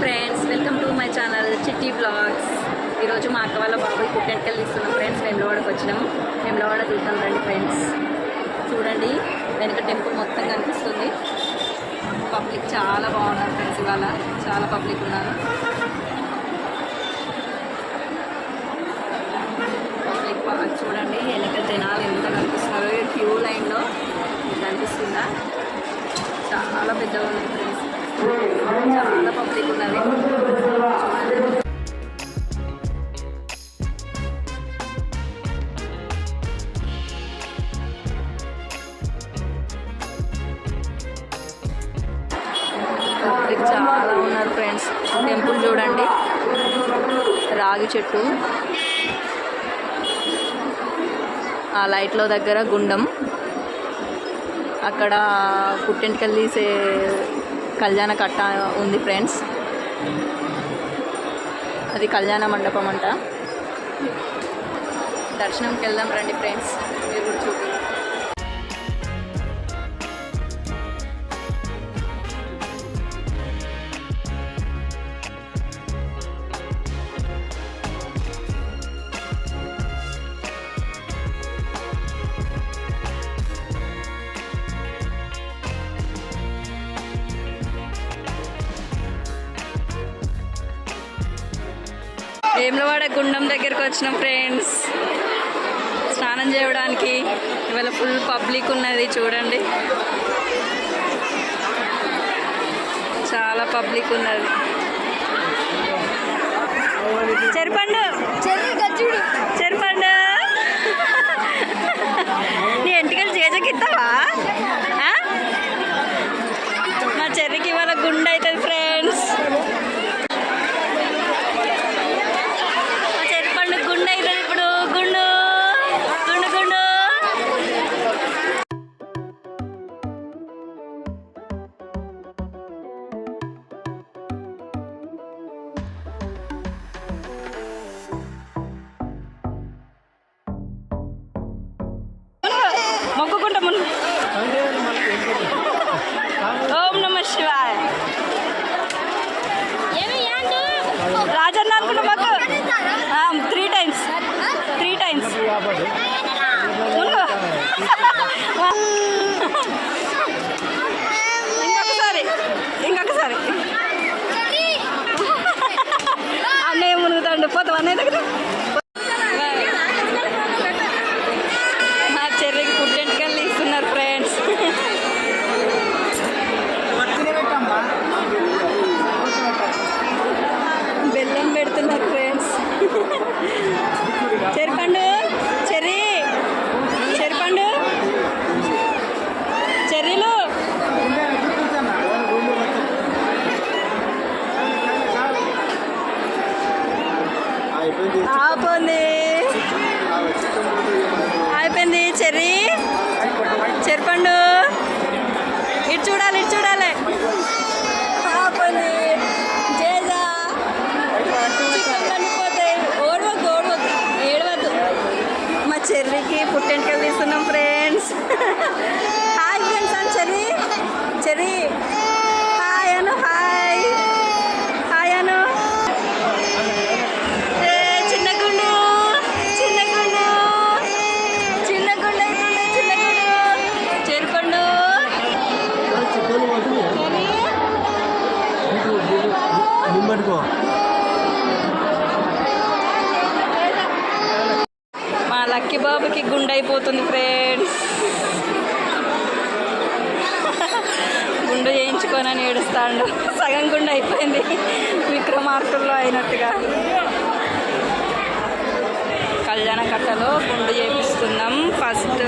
Friends welcome to my channel Chitti blogs ఈరోజు మా అక్క వాళ్ళ బాబాయ్ పుట్టెంటకెళ్ళి ఇస్తున్నాం ఫ్రెండ్స్ వేములవాడకి వచ్చినాం వేములవాడ తీద్దాం రండి ఫ్రెండ్స్ చూడండి వెనక టెంపుల్ మొత్తం కనిపిస్తుంది. పబ్లిక్ చాలా బాగున్నారు ఫ్రెండ్స్ ఇవాళ. చాలా పబ్లిక్ ఉన్నారు. పబ్లిక్ బాగా చూడండి వెనక జనాలు ఎంత కనిపిస్తున్నారు. క్యూ లైన్లో కనిపిస్తుందా? చాలా పెద్దగా ఉంది. చాలా పబ్లిక్ ఉన్నది చూడండి పబ్లిక్ చాలా ఉన్నారు ఫ్రెండ్స్ టెంపుల్ చూడండి. రాగి చెట్టు. ఆ లైట్లో దగ్గర గుండం. అక్కడ పుట్టింటికెళ్ళి తీసే కళ్యాణ కట్ట ఉంది ఫ్రెండ్స్ అది కళ్యాణ మండపం అంట. దర్శనంకి వెళ్దాం రండి ఫ్రెండ్స్ మీరు కూడా వేములవాడ గుండం దగ్గరికి వచ్చినాం ఫ్రెండ్స్ స్నానం చేయడానికి ఇవాళ ఫుల్ పబ్లిక్ ఉన్నది చూడండి. చాలా పబ్లిక్ ఉన్నది. చెరుపండు చెరుపండు. నీ ఎంటికలు చేజకిస్తావా ఇంకొకసారి ఇంకొకసారి అన్నయ్య మునుగుతాడు పోతాం అన్నయ్య దగ్గర మా చెర్రికి పుట్టెంటుకెళ్ళి ఇస్తున్నారు ఫ్రెండ్స్ బెల్లం పెడుతున్నారు ఫ్రెండ్స్ చెరిపండు చెర్రీ చెరిపండు చెర్రీలు ఆపోంది అయిపోయింది చెర్రీ చెరిపండు ఇటు చూడాలి ఇటు చూడాలి ఆపోంది జేజా చికెన్లన్నీ పోతాయి ఓడవద్దు ఓడవద్దు ఏడవద్దు మా చెర్రీకి పుట్టెంటికలు తీస్తున్నాం ఫ్రెండ్స్ హాయ్ ఫ్రెండ్స్ అని చెర్రీ చెర్రీ హాయ్ అను హాయ్ హాయ్ అను చిన్న గుండు చిన్న గుండు చిన్న గుండు అవుతుంది చిన్న గుండు. చెరుపండు నిమ్మడికో మా లక్కీ బాబుకి గుండె అయిపోతుంది ఫ్రెండ్స్ అని ఏడుస్తాడు. సగం గుండె అయిపోయింది. విక్రమార్కుల్లో అయినట్టుగా. కళ్యాణ కట్టలో గుండు చేపిస్తున్నాం. ఫస్ట్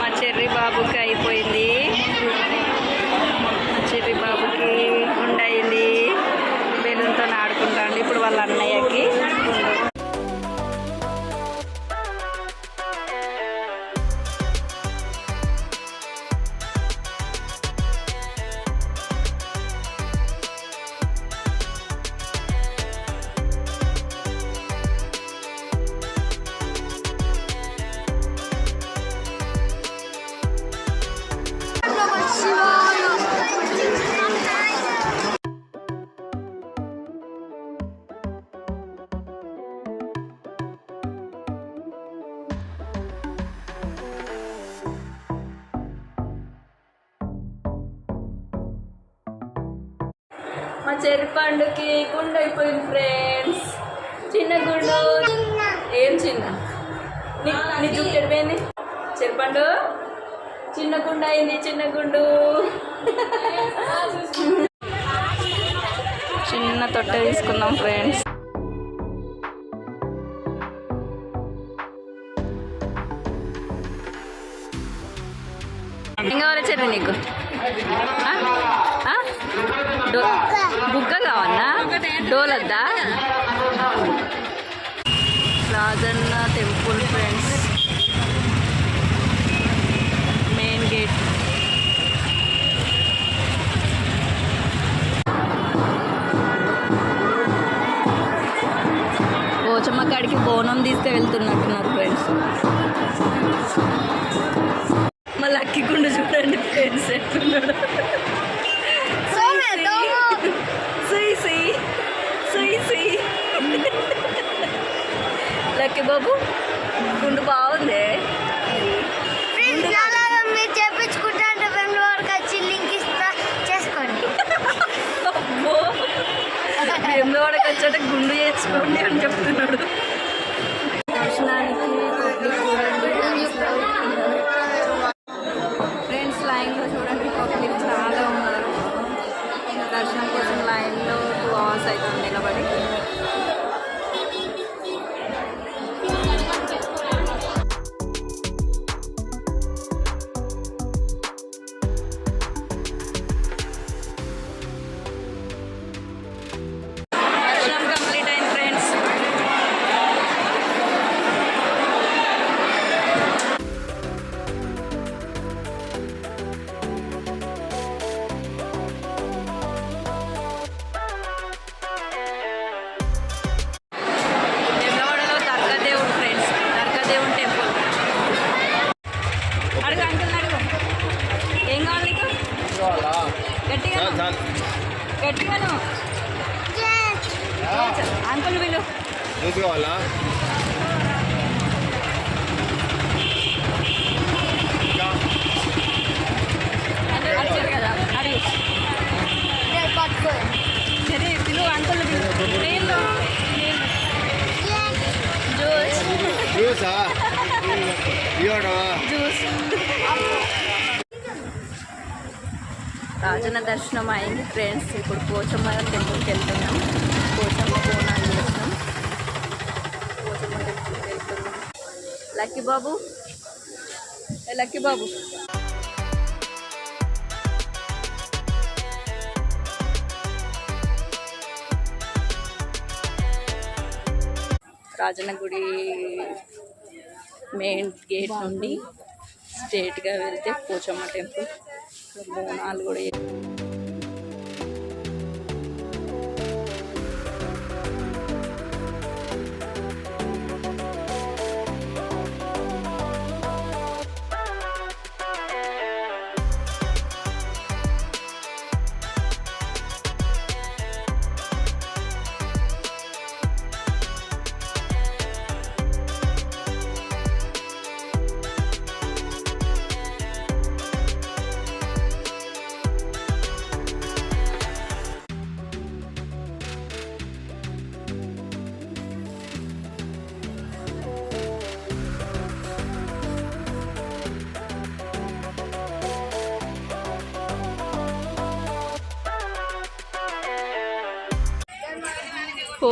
మా చెర్రి బాబుకి అయిపోయింది. మా చెర్రి బాబుకి గుండె అయింది. బెలూన్తో ఆడుకుంటాండి. ఇప్పుడు వాళ్ళ అన్నయ్య మా చెరుపండుకి గుండు అయిపోయింది ఫ్రెండ్స్ చిన్న గుండు. ఏం చిన్న? నీ నీ జుట్టు ఎడిపోయింది? చెరుపండు? చిన్న గుండు అయింది చిన్న గుండు. చిన్న తొట్ట తీసుకుందాం ఫ్రెండ్స్ ఏం కావాలి నీకు? బుగ్గ కావన్నా డోలద్దా? Rajanna temple friends. Main gate. Pochamma కాడికి బోనం తీసుకు వెళ్తున్నట్టు. బాబు గుండు బాగుంది. బెంగళూరుకి వచ్చి లింక్ ఇస్తా చేసుకోండి. అబ్బో భీమవాడకి వచ్చాక గుండు చేసుకోండి అని చెప్తున్నాడు. రాజన దర్శనం అయింది. ఫ్రెండ్స్ ఇప్పుడు పోచమ్మ టెంపుల్కి వెళ్తున్నాం. పోచమ్మ బోనాలు చేస్తున్నాం. పోచమ్మ టెంపుల్కి వెళ్తున్నాం. లక్కీ బాబు? లక్కీ బాబు? రాజన్న గుడి మెయిన్ గేట్ నుండి స్ట్రేట్గా వెళ్తే పోచమ్మ టెంపుల్. బోనాలు కూడా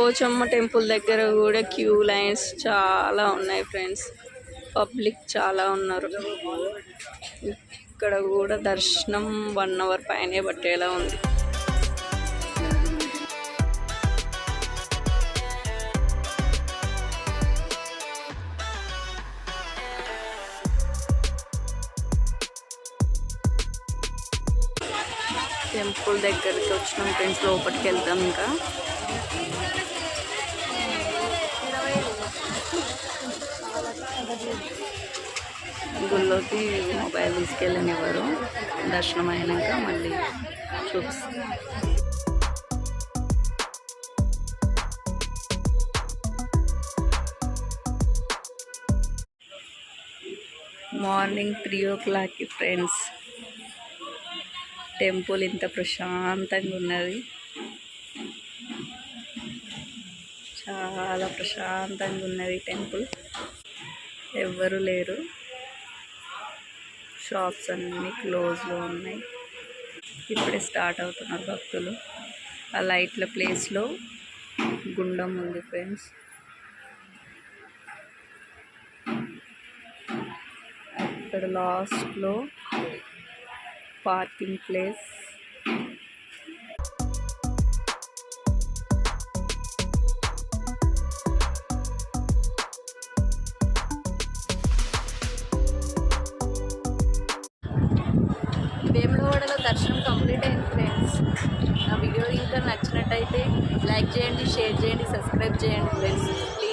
పోచమ్మ టెంపుల్ దగ్గర కూడా క్యూ లైన్స్ చాలా ఉన్నాయి ఫ్రెండ్స్. పబ్లిక్ చాలా ఉన్నారు. ఇక్కడ కూడా దర్శనం వన్ అవర్ పైనే పట్టేలా ఉంది. టెంపుల్ దగ్గరికి వచ్చినాం ఫ్రెండ్స్ లోపలికి వెళ్తాం ఇంకా. గుళ్ళోకి మొబైల్ తీసుకెళ్ళనివ్వరు. దర్శనం అయినాక మళ్ళీ చూపిస్తాం మార్నింగ్ త్రీ ఓ క్లాక్కి ఫ్రెండ్స్ టెంపుల్ ఇంత ప్రశాంతంగా ఉన్నది. చాలా ప్రశాంతంగా ఉన్నది టెంపుల్. ఎవ్వరు లేరు. షాప్స్ అన్నీ క్లోజ్లో ఉన్నాయి. ఇప్పుడే స్టార్ట్ అవుతున్నారు భక్తులు. ఆ లైట్ల ప్లేస్లో గుండం ఉంది ఫ్రెండ్స్. ఇక్కడ లాస్ట్లో పార్కింగ్ ప్లేస్. కంప్లీట్ అయింది ఫ్రెండ్స్ నా వీడియో ఇంకా నచ్చినట్టయితే లైక్ చేయండి షేర్ చేయండి సబ్స్క్రైబ్ చేయండి ఫ్రెండ్స్ ప్లీజ్